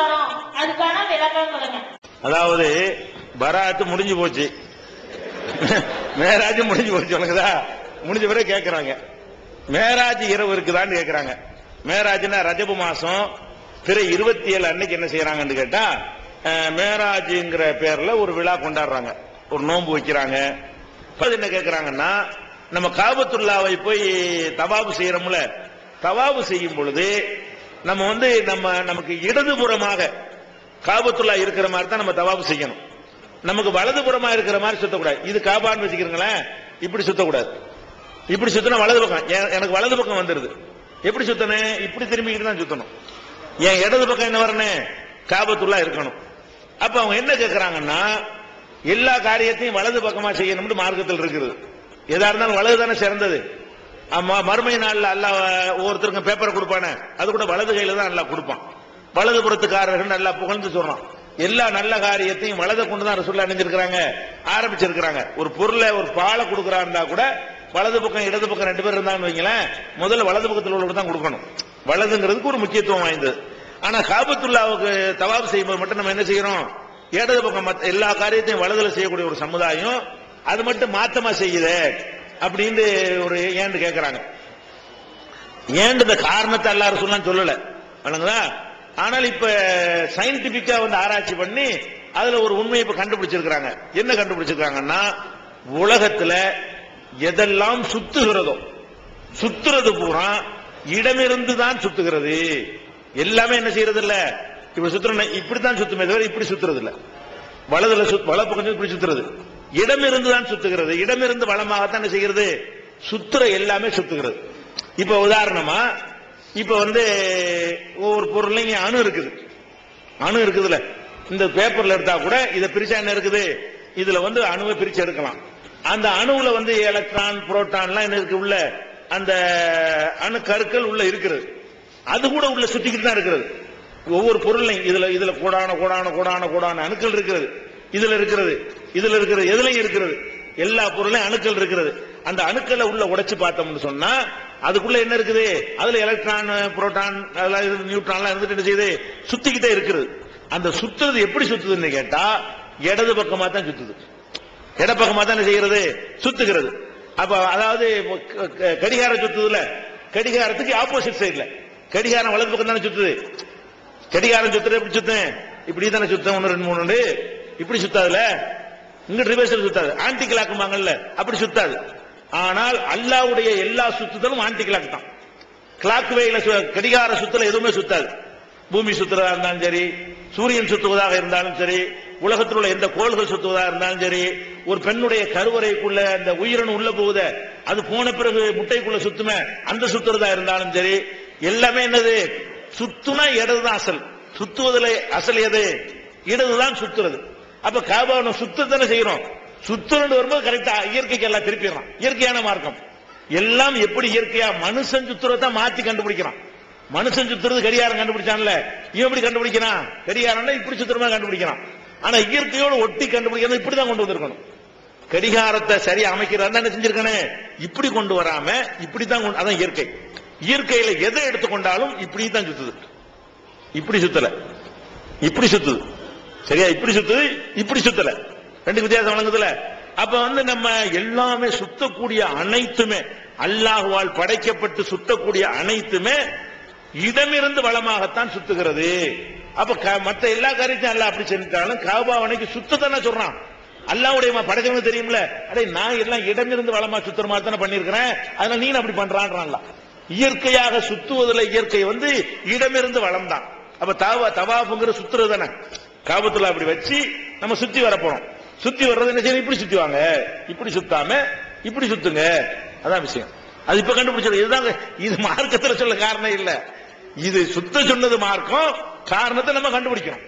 வரும். அதுக்கான விளக்கம் சொல்லுங்க அதாவது பராத்து முடிஞ்சு போச்சு. மேராஜ் முடிஞ்சு போச்சு உனக்குதா? முடிஞ்ச பிறகு கேட்கறாங்க மேராஜ் இரவு இருக்குதான்னு கேட்கறாங்க மேராஜ்னா ரஜபு மாசம் பிற இருபத்தி ஏழு அன்னைக்கு என்ன செய்யறாங்கன்னு கேட்டா அஹ், மேராஜ்ங்கிற பேர்ல ஒரு விழா கொண்டாடுறாங்க. ஒரு நோன்பு வைக்கிறாங்க. அது என்ன கேட்கறாங்கன்னா நம்ம காபத்துல்லாவை போய் தவாபு செய்யறோம்ல. தவாபு செய்யும் பொழுது நம்ம வந்து நம்ம நமக்கு இடதுபுறமாக காபத்துள்ளா இருக்கிற மாதிரி தான் நம்ம தவாபு செய்யணும். நமக்கு வலதுபுறமா இருக்கிற மாதிரி சுத்தக்கூடாது. இது காபான்னு வச்சுக்கிறீங்களேன் இப்படி சுத்தக்கூடாது. இப்படி சுத்தினா வலது பக்கம் எ- எனக்கு வலது பக்கம் வந்துருது. எப்படி சுத்தணும்? இப்படி திரும்பிக்கிட்டு தான் சுத்தணும். என் இடது பக்கம் என்ன வரணும்? காபத்துள்ளா இருக்கணும். அப்ப அவங்க என்ன கேட்கிறாங்கன்னா எல்லா காரியத்தையும் வலது பக்கமா செய்யணும்னு மார்க்கத்தில் இருக்குது. எதா இருந்தாலும் வலது தானே சிறந்தது. மறுமை நாள்ல அல்ல ஒவ்வொருத்தருக்கும் பேப்பரை கொடுப்பானே. அது கூட வலது கையில தான் நல்லா கொடுப்பான். வலது புறத்துக்காரர்கள் நல்லா புகழ்ந்து சொல்றான். எல்லா நல்ல காரியத்தையும் வலதை கொண்டு தான் ரசூல்லா அணிஞ்சிருக்கிறாங்க ஆரம்பிச்சிருக்கிறாங்க. ஒரு பொருளை ஒரு பாலை கொடுக்குறாருந்தா கூட வலது பக்கம் இடது பக்கம் ரெண்டு பேர் இருந்தாங்கன்னு வைங்களேன் முதல்ல வலது பக்கத்தில் உள்ளவர் தான் கொடுக்கணும். வலதுங்கிறதுக்கு ஒரு முக்கியத்துவம் வாய்ந்தது. ஆனா காபத்துல்லாவுக்கு தவாப் செய்யும்போது மட்டும் நம்ம என்ன செய்யறோம்? இடது பக்கம் எல்லா காரியத்தையும் வலதுல செய்யக்கூடிய ஒரு சமுதாயம் அது மட்டும் மாத்தமா செய்யுதே. அப்படின்னு ஒரு ஏண்டு கேட்கிறாங்க ஏண்டு இந்த காரணத்தை எல்லாரும் சொல்லலாம் சொல்லல. வணங்குதா? ஆனால் இப்ப சயின்டிபிக்கா வந்து ஆராய்ச்சி பண்ணி அதுல ஒரு உண்மையை இப்ப கண்டுபிடிச்சிருக்கிறாங்க. என்ன கண்டுபிடிச்சிருக்காங்கன்னா உலகத்துல எதெல்லாம் சுத்துகிறதோ சுத்துறது பூரா இடமிருந்து தான் சுத்துகிறது. எல்லாமே என்ன செய்யறது இல்ல இப்ப சுத்துற இப்படித்தான் சுத்துமே தவிர இப்படி சுத்துறது இல்ல வலதுல சுத் வலப்பு கொஞ்சம் இப்படி சுத்துறது. இடம் இருந்துதான் சுத்துகிறது. இடமிருந்து வளமாகத்தான் செய்கிறது? சுத்துற எல்லாமே சுத்துகிறது. இப்ப உதாரணமா இப்ப வந்து ஒவ்வொரு பொருளையும் அணு இருக்குது. அணு இருக்குதுல்ல இந்த பேப்பர்ல எடுத்தா கூட இதை பிரிச்சா என்ன இருக்குது? இதுல வந்து அணுவை பிரிச்சு எடுக்கலாம். அந்த அணுவுல வந்து எலக்ட்ரான் புரோட்டான்லாம் என்ன இருக்கு உள்ள? அந்த அணு கருக்கள் உள்ள இருக்கிறது அது கூட உள்ள சுத்திக்கிட்டு தான் இருக்கிறது ஒவ்வொரு பொருளையும் இதுல இதுல கூடான கூடான கூடான கூடான அணுக்கள் இருக்கிறது இதுல இருக்கிறது இதுல இருக்கிறது எதுலயும் இருக்கிறது. எல்லா பொருளையும் அணுக்கள் இருக்கிறது. அந்த அணுக்களை உள்ள உடைச்சு பார்த்தோம்னு சொன்னா அதுக்குள்ள என்ன இருக்குது? அதுல எலக்ட்ரான் புரோட்டான் அதெல்லாம் நியூட்ரான் நியூட்ரான்லாம் இருந்துட்டு என்ன செய்யுது? சுத்திக்கிட்டே இருக்கிறது அந்த சுத்துறது எப்படி சுத்துதுன்னு கேட்டா இடது பக்கமா தான் சுத்துது. இடப்பக்கமா தான் என்ன செய்யறது சுத்துகிறது. அப்ப அதாவது க- கடிகாரம் சுத்துதுல கடிகாரத்துக்கு ஆப்போசிட் சைடுல கடிகாரம் வலது பக்கம் தானே சுத்துது. கடிகாரம் சுத்துறது எப்படி சுத்தேன் இப்படி தானே சுத்தம்? ஒன்னு ரெண்டு மூணு இப்படி சுத்தாதுல இங்க ரிவர்சல் சுத்தாது. ஆன்டி கிளாக்குமாங்கல்ல அப்படி சுத்தாது. ஆனால் அல்லாவுடைய எல்லா சுத்துதலும் ஆன்டி கிளாக் தான். கிளாக் வேல கடிகார சுத்தல எதுவுமே சுத்தாது. பூமி சுத்துறதா இருந்தாலும் சரி சூரியன் சுத்துவதாக இருந்தாலும் சரி உலகத்தில் உள்ள எந்த கோள்கள் சுத்துவதாக இருந்தாலும் சரி ஒரு பெண்ணுடைய கருவறைக்குள்ள அந்த உயிரணு உள்ள போகுத அது போன பிறகு முட்டைக்குள்ள சுத்துமே அந்த சுத்துறதா இருந்தாலும் சரி எல்லாமே என்னது? சுத்துனா இடதுதான் அசல். சுத்துவதில் அசல் எது? இடதுதான் சுத்துறது. அப்ப காபாவை சுத்தத்தானே செய்யறோம். சுத்தம்னு வரும்போது கரெக்டா இயற்கைக்கு எல்லாம் திருப்பிடுறான் இயற்கையான மார்க்கம். எல்லாம் எப்படி இயற்கையா? மனுஷன் சுத்துறதை மாத்தி கண்டுபிடிக்கிறான். மனுஷன் சுத்துறது கடிகாரம் கண்டுபிடிச்சான்ல. இவன் எப்படி கண்டுபிடிக்கிறான்? கடிகாரம்னா இப்படி சுத்துற கண்டுபிடிக்கிறான். ஆனா இயற்கையோட ஒட்டி கண்டுபிடிக்கிறது இப்படிதான் கொண்டு வந்திருக்கணும். கடிகாரத்தை சரியா அமைக்கிறார் என்ன செஞ்சிருக்கானே? இப்படி கொண்டு வராம இப்படித்தான் கொண்டு அதான் இயற்கை. இயற்கையில எதை எடுத்துக்கொண்டாலும் இப்படி தான் சுத்துது. இப்படி சுத்தல. இப்படி சுத்துது. சரியா? இப்படி சுத்துது இப்படி சுத்தல. ரெண்டு வித்தியாசம் வழங்குதுல அப்ப வந்து நம்ம எல்லாமே சுத்தக்கூடிய அனைத்துமே அல்லாஹுவால் படைக்கப்பட்டு சுத்தக்கூடிய அனைத்துமே இடமிருந்து வளமாகத்தான் சுத்துகிறது. அப்ப க- மத்த எல்லா காரியத்தையும் அல்லாஹ் அப்படி செஞ்சாலும் காபாவனைக்கு சுத்தத்தானே சொல்றான். அல்லாவுடைய படைக்கணும் தெரியும்ல அடே நான் எல்லாம் இடமிருந்து வளமா சுத்துற மாதிரி தானே பண்ணிருக்கிறேன் அதனால நீ அப்படி பண்றான்றான்ல இயற்கையாக சுத்துவதில் இயற்கை வந்து இடமிருந்து வளம் தான் அப்ப தவா தவாஃபுங்கிற சுத்துறது தானே. காபத்துல அப்படி வச்சு நம்ம சுத்தி வர போறோம். சுத்தி வர்றது என்ன செய்யணும்? இப்படி சுத்தி வாங்க இப்படி சுத்தாம இப்படி சுத்துங்க. அதான் விஷயம். அது இப்ப கண்டுபிடிச்சது. இதுதாங்க இது மார்க்கத்துல சொல்ல காரணம் இல்ல. இது சுத்த சொன்னது மார்க்கம். காரணத்தை நம்ம கண்டுபிடிக்கணும்.